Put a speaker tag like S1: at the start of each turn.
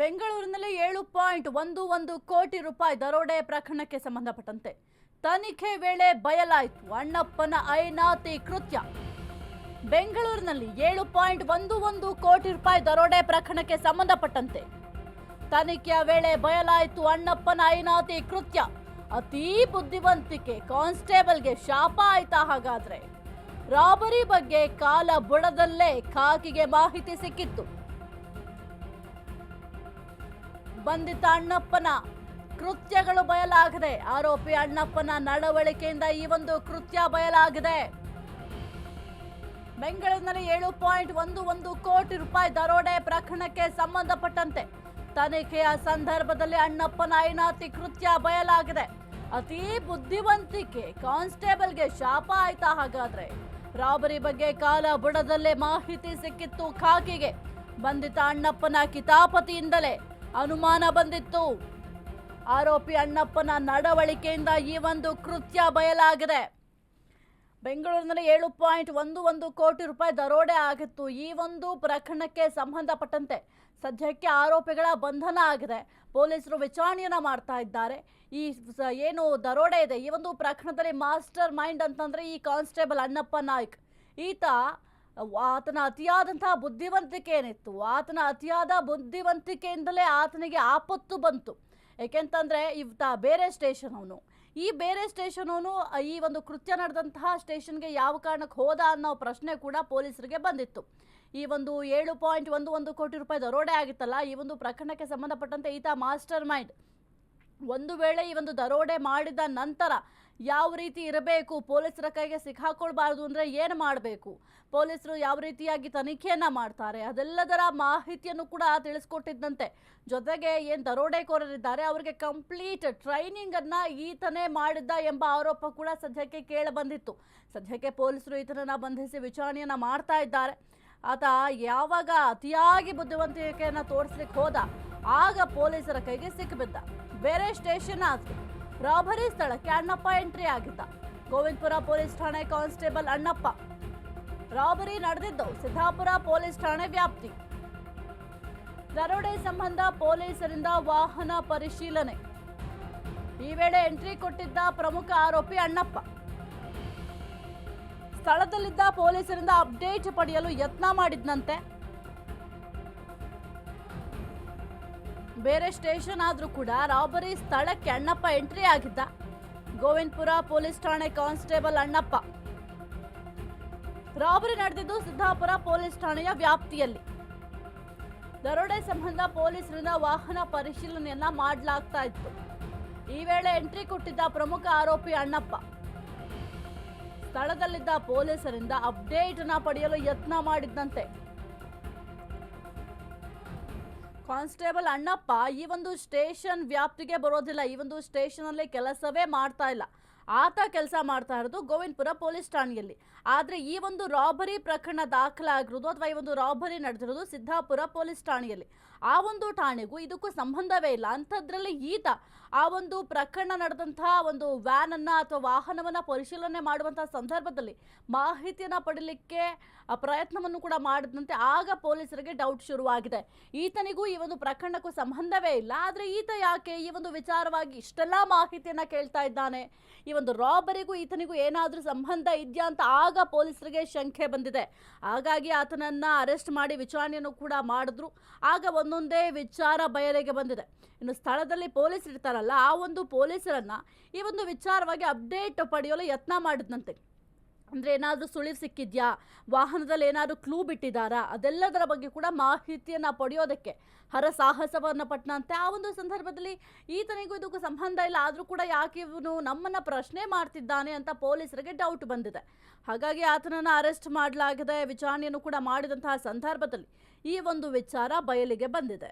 S1: ಬೆಂಗಳೂರಿನಲ್ಲಿ ಏಳು ಪಾಯಿಂಟ್ ಒಂದು ಒಂದು ಕೋಟಿ ರೂಪಾಯಿ ದರೋಡೆ ಪ್ರಕರಣಕ್ಕೆ ಸಂಬಂಧಪಟ್ಟಂತೆ ತನಿಖೆ ವೇಳೆ ಬಯಲಾಯಿತು. ಅಣ್ಣಪ್ಪನ ಐನಾತಿ ಕೃತ್ಯ. ಬೆಂಗಳೂರಿನಲ್ಲಿ ಏಳು ಪಾಯಿಂಟ್ ಒಂದು ಒಂದು ಕೋಟಿ ರೂಪಾಯಿ ದರೋಡೆ ಪ್ರಕರಣಕ್ಕೆ ಸಂಬಂಧಪಟ್ಟಂತೆ ತನಿಖೆಯ ವೇಳೆ ಬಯಲಾಯಿತು ಅಣ್ಣಪ್ಪನ ಐನಾತಿ ಕೃತ್ಯ. ಅತೀ ಬುದ್ಧಿವಂತಿಕೆ ಕಾನ್ಸ್ಟೇಬಲ್ಗೆ ಶಾಪ ಆಯ್ತಾ ಹಾಗಾದ್ರೆ? ರಾಬರಿ ಬಗ್ಗೆ ಕಾಲ ಬುಡದಲ್ಲೇ ಖಾಕಿಗೆ ಮಾಹಿತಿ ಸಿಕ್ಕಿತ್ತು ಬಂಧಿತ ಅಣ್ಣಪ್ಪನ ಕೃತ್ಯಗಳು ಬಯಲಾಗಿದೆ. ಆರೋಪಿ ಅಣ್ಣಪ್ಪನ ನಡವಳಿಕೆಯಿಂದ ಈ ಒಂದು ಕೃತ್ಯ ಬಯಲಾಗಿದೆ. ಬೆಂಗಳೂರಿನಲ್ಲಿ ಏಳು ಪಾಯಿಂಟ್ ಒಂದು ಒಂದು ಕೋಟಿ ರೂಪಾಯಿ ದರೋಡೆ ಪ್ರಕರಣಕ್ಕೆ ಸಂಬಂಧಪಟ್ಟಂತೆ ತನಿಖೆಯ ಸಂದರ್ಭದಲ್ಲಿ ಅಣ್ಣಪ್ಪನ ಐನಾತಿ ಕೃತ್ಯ ಬಯಲಾಗಿದೆ. ಅತಿ ಬುದ್ಧಿವಂತಿಕೆ ಕಾನ್ಸ್ಟೇಬಲ್ಗೆ ಶಾಪ ಆಯ್ತಾ ಹಾಗಾದ್ರೆ? ರಾಬರಿ ಬಗ್ಗೆ ಕಾಲ ಬುಡದಲ್ಲೇ ಮಾಹಿತಿ ಸಿಕ್ಕಿತ್ತು ಖಾಕಿಗೆ. ಬಂಧಿತ ಅಣ್ಣಪ್ಪನ ಕಿತಾಪತಿಯಿಂದಲೇ ಅನುಮಾನ ಬಂದಿತ್ತು. ಆರೋಪಿ ಅಣ್ಣಪ್ಪನ ನಡವಳಿಕೆಯಿಂದ ಈ ಒಂದು ಕೃತ್ಯ ಬಯಲಾಗಿದೆ. ಬೆಂಗಳೂರಿನಲ್ಲಿ ಏಳು ಪಾಯಿಂಟ್ ಒಂದು ಒಂದು ಕೋಟಿ ರೂಪಾಯಿ ದರೋಡೆ ಆಗಿತ್ತು. ಈ ಒಂದು ಪ್ರಕರಣಕ್ಕೆ ಸಂಬಂಧಪಟ್ಟಂತೆ ಸದ್ಯಕ್ಕೆ ಆರೋಪಿಗಳ ಬಂಧನ ಆಗಿದೆ. ಪೊಲೀಸರು ವಿಚಾರಣೆಯನ್ನು ಮಾಡ್ತಾ ಇದ್ದಾರೆ. ಈ ಏನು ದರೋಡೆ ಇದೆ? ಈ ಒಂದು ಪ್ರಕರಣದಲ್ಲಿ ಮಾಸ್ಟರ್ ಮೈಂಡ್ ಅಂತಂದ್ರೆ ಈ ಕಾನ್ಸ್ಟೇಬಲ್ ಅಣ್ಣಪ್ಪ ನಾಯ್ಕ್. ಈತ ಆತನ ಅತಿಯಾದಂತಹ ಬುದ್ಧಿವಂತಿಕೆ ಏನಿತ್ತು ಆತನ ಅತಿಯಾದ ಬುದ್ಧಿವಂತಿಕೆಯಿಂದಲೇ ಆತನಿಗೆ ಆಪತ್ತು ಬಂತು. ಏಕೆಂತಂದ್ರೆ ಇವತ್ತ ಬೇರೆ ಸ್ಟೇಷನ್ ಅವನು. ಈ ಬೇರೆ ಸ್ಟೇಷನ್ ಅವನು ಈ ಒಂದು ಕೃತ್ಯ ನಡೆದಂತಹ ಸ್ಟೇಷನ್ಗೆ ಯಾವ ಕಾರಣಕ್ಕೆ ಹೋದ ಅನ್ನೋ ಪ್ರಶ್ನೆ ಕೂಡ ಪೊಲೀಸರಿಗೆ ಬಂದಿತ್ತು. ಈ ಒಂದು ಏಳು ಪಾಯಿಂಟ್ ಒಂದು ಒಂದು ಕೋಟಿ ರೂಪಾಯಿ ದರೋಡೆ ಆಗಿತ್ತಲ್ಲ, ಈ ಒಂದು ಪ್ರಕರಣಕ್ಕೆ ಸಂಬಂಧಪಟ್ಟಂತೆ ಈತ ಮಾಸ್ಟರ್ ಮೈಂಡ್. ಒಂದು ವೇಳೆ ಈ ಒಂದು ದರೋಡೆ ಮಾಡಿದ ನಂತರ ಯಾವ ರೀತಿ ಇರಬೇಕು? ಪೊಲೀಸರ ಕೈಗೆ ಸಿಕ್ಕಾಕೊಳ್ಬಾರ್ದು ಅಂದರೆ ಏನು ಮಾಡಬೇಕು? ಪೊಲೀಸರು ಯಾವ ರೀತಿಯಾಗಿ ತನಿಖೆಯನ್ನು ಮಾಡ್ತಾರೆ? ಅದೆಲ್ಲದರ ಮಾಹಿತಿಯನ್ನು ಕೂಡ ತಿಳಿಸ್ಕೊಟ್ಟಿದ್ದಂತೆ. ಜೊತೆಗೆ ಏನು ದರೋಡೆಕೋರರಿದ್ದಾರೆ, ಅವರಿಗೆ ಕಂಪ್ಲೀಟ್ ಟ್ರೈನಿಂಗನ್ನು ಈತನೇ ಮಾಡಿದ್ದ ಎಂಬ ಆರೋಪ ಕೂಡ ಸದ್ಯಕ್ಕೆ ಕೇಳಬಂದಿತ್ತು ಸದ್ಯಕ್ಕೆ ಪೊಲೀಸರು ಈತನನ್ನು ಬಂಧಿಸಿ ವಿಚಾರಣೆಯನ್ನು ಮಾಡ್ತಾ ಇದ್ದಾರೆ. ಆತ ಯಾವಾಗ ಅತಿಯಾಗಿ ಬುದ್ಧಿವಂತಿಕೆಯನ್ನು ತೋರಿಸ್ಲಿಕ್ಕೆ ಹೋದ ಆಗ ಪೊಲೀಸರ ಕೈಗೆ ಸಿಕ್ಕಿಬಿದ್ದ ಬೇರೆ ಸ್ಟೇಷನ್ ಆದ್ರು ರಾಬರಿ ಸ್ಥಳಕ್ಕೆ ಅಣ್ಣಪ್ಪ ಎಂಟ್ರಿ ಆಗಿದ್ದ. ಗೋವಿಂದಪುರ ಪೊಲೀಸ್ ಠಾಣೆ ಕಾನ್ಸ್ಟೇಬಲ್ ಅಣ್ಣಪ್ಪ. ರಾಬರಿ ನಡೆದಿದ್ದು ಸಿದ್ದಾಪುರ ಪೊಲೀಸ್ ಠಾಣೆ ವ್ಯಾಪ್ತಿ. ದರೋಡೆ ಸಂಬಂಧ ಪೊಲೀಸರಿಂದ ವಾಹನ ಪರಿಶೀಲನೆ. ಈ ವೇಳೆ ಎಂಟ್ರಿ ಕೊಟ್ಟಿದ್ದ ಪ್ರಮುಖ ಆರೋಪಿ ಅಣ್ಣಪ್ಪ. ಸ್ಥಳದಲ್ಲಿದ್ದ ಪೊಲೀಸರಿಂದ ಅಪ್ಡೇಟ್ ಪಡೆಯಲು ಯತ್ನ ಮಾಡಿದ್ನಂತೆ. ಬೇರೆ ಸ್ಟೇಷನ್ ಆದರೂ ಕೂಡ ರಾಬರಿ ಸ್ಥಳಕ್ಕೆ ಅಣ್ಣಪ್ಪ ಎಂಟ್ರಿ ಆಗಿದ್ದ. ಗೋವಿಂದಪುರ ಪೊಲೀಸ್ ಠಾಣೆ ಕಾನ್ಸ್ಟೇಬಲ್ ಅಣ್ಣಪ್ಪ. ರಾಬರಿ ನಡೆದಿದ್ದು ಸಿದ್ದಾಪುರ ಪೊಲೀಸ್ ಠಾಣೆಯ ವ್ಯಾಪ್ತಿಯಲ್ಲಿ. ದರೋಡೆ ಸಂಬಂಧ ಪೊಲೀಸರಿಂದ ವಾಹನ ಪರಿಶೀಲನೆಯನ್ನ ಮಾಡಲಾಗ್ತಾ ಇತ್ತು. ಈ ವೇಳೆ ಎಂಟ್ರಿ ಕೊಟ್ಟಿದ್ದ ಪ್ರಮುಖ ಆರೋಪಿ ಅಣ್ಣಪ್ಪ. ಸ್ಥಳದಲ್ಲಿದ್ದ ಪೊಲೀಸರಿಂದ ಅಪ್ಡೇಟ್ ಪಡೆಯಲು ಯತ್ನ ಮಾಡಿದ್ದಂತೆ. ಕಾನ್ಸ್ಟೇಬಲ್ ಅಣ್ಣಪ್ಪ ಈ ಒಂದು ಸ್ಟೇಷನ್ ವ್ಯಾಪ್ತಿಗೆ ಬರೋದಿಲ್ಲ. ಈ ಒಂದು ಸ್ಟೇಷನ್ ಅಲ್ಲಿ ಕೆಲಸವೇ ಮಾಡ್ತಾ ಇಲ್ಲ. ಆತ ಕೆಲಸ ಮಾಡ್ತಾ ಇರೋದು ಗೋವಿಂದಪುರ ಪೊಲೀಸ್ ಠಾಣೆಯಲ್ಲಿ. ಆದರೆ ಈ ಒಂದು ರಾಬರಿ ಪ್ರಕರಣ ದಾಖಲಾಗಿರೋದು ಅಥವಾ ಈ ಒಂದು ರಾಬರಿ ನಡೆದಿರೋದು ಸಿದ್ದಾಪುರ ಪೊಲೀಸ್ ಠಾಣೆಯಲ್ಲಿ. ಆ ಒಂದು ಠಾಣೆಗೂ ಇದಕ್ಕೂ ಸಂಬಂಧವೇ ಇಲ್ಲ. ಅಂಥದ್ರಲ್ಲಿ ಈತ ಆ ಒಂದು ಪ್ರಕರಣ ನಡೆದಂತಹ ಒಂದು ವ್ಯಾನ್ ಅನ್ನ ಅಥವಾ ವಾಹನವನ್ನ ಪರಿಶೀಲನೆ ಮಾಡುವಂತಹ ಸಂದರ್ಭದಲ್ಲಿ ಮಾಹಿತಿಯನ್ನು ಪಡೀಲಿಕ್ಕೆ ಪ್ರಯತ್ನವನ್ನು ಕೂಡ ಮಾಡಿದಂತೆ ಆಗ ಪೊಲೀಸರಿಗೆ ಡೌಟ್ ಶುರುವಾಗಿದೆ. ಈತನಿಗೂ ಈ ಒಂದು ಪ್ರಕರಣಕ್ಕೂ ಸಂಬಂಧವೇ ಇಲ್ಲ. ಆದರೆ ಈತ ಯಾಕೆ ಈ ಒಂದು ವಿಚಾರವಾಗಿ ಇಷ್ಟೆಲ್ಲ ಮಾಹಿತಿಯನ್ನು ಕೇಳ್ತಾ ಇದ್ದಾನೆ? ಈ ಒಂದು ರಾಬರಿಗೂ ಈತನಿಗೂ ಏನಾದರೂ ಸಂಬಂಧ ಇದೆಯಾ ಅಂತ ಆಗ ಪೊಲೀಸರಿಗೆ ಶಂಕೆ ಬಂದಿದೆ. ಹಾಗಾಗಿ ಆತನನ್ನ ಅರೆಸ್ಟ್ ಮಾಡಿ ವಿಚಾರಣೆಯನ್ನು ಕೂಡ ಮಾಡಿದ್ರು. ಆಗ ಒಂದೊಂದೇ ವಿಚಾರ ಬಯಲಿಗೆ ಬಂದಿದೆ. ಇನ್ನು ಸ್ಥಳದಲ್ಲಿ ಪೊಲೀಸ್ ಇರ್ತಾರಲ್ಲ, ಆ ಒಂದು ಪೊಲೀಸರನ್ನ ಈ ಒಂದು ವಿಚಾರವಾಗಿ ಅಪ್ಡೇಟ್ ಪಡೆಯಲು ಯತ್ನ ಮಾಡಿದ್ನಂತೆ. ಅಂದರೆ ಏನಾದರೂ ಸುಳಿವು ಸಿಕ್ಕಿದ್ಯಾ? ವಾಹನದಲ್ಲಿ ಏನಾದರೂ ಕ್ಲೂ ಬಿಟ್ಟಿದ್ದಾರಾ? ಅದೆಲ್ಲದರ ಬಗ್ಗೆ ಕೂಡ ಮಾಹಿತಿಯನ್ನು ಪಡೆಯೋದಕ್ಕೆ ಹರ ಸಾಹಸವನ್ನು ಪಟ್ಟನಂತೆ ಆ ಒಂದು ಸಂದರ್ಭದಲ್ಲಿ ಈತನಿಗೂ ಇದಕ್ಕೂ ಸಂಬಂಧ ಇಲ್ಲ. ಆದರೂ ಕೂಡ ಯಾಕೆ ಇವನು ನಮ್ಮನ್ನು ಪ್ರಶ್ನೆ ಮಾಡ್ತಿದ್ದಾನೆ ಅಂತ ಪೊಲೀಸರಿಗೆ ಡೌಟ್ ಬಂದಿದೆ. ಹಾಗಾಗಿ ಆತನನ್ನು ಅರೆಸ್ಟ್ ಮಾಡಲಾಗಿದೆ ವಿಚಾರಣೆಯನ್ನು ಕೂಡ ಮಾಡಿದಂತಹ ಸಂದರ್ಭದಲ್ಲಿ ಈ ಒಂದು ವಿಚಾರ ಬಯಲಿಗೆ ಬಂದಿದೆ.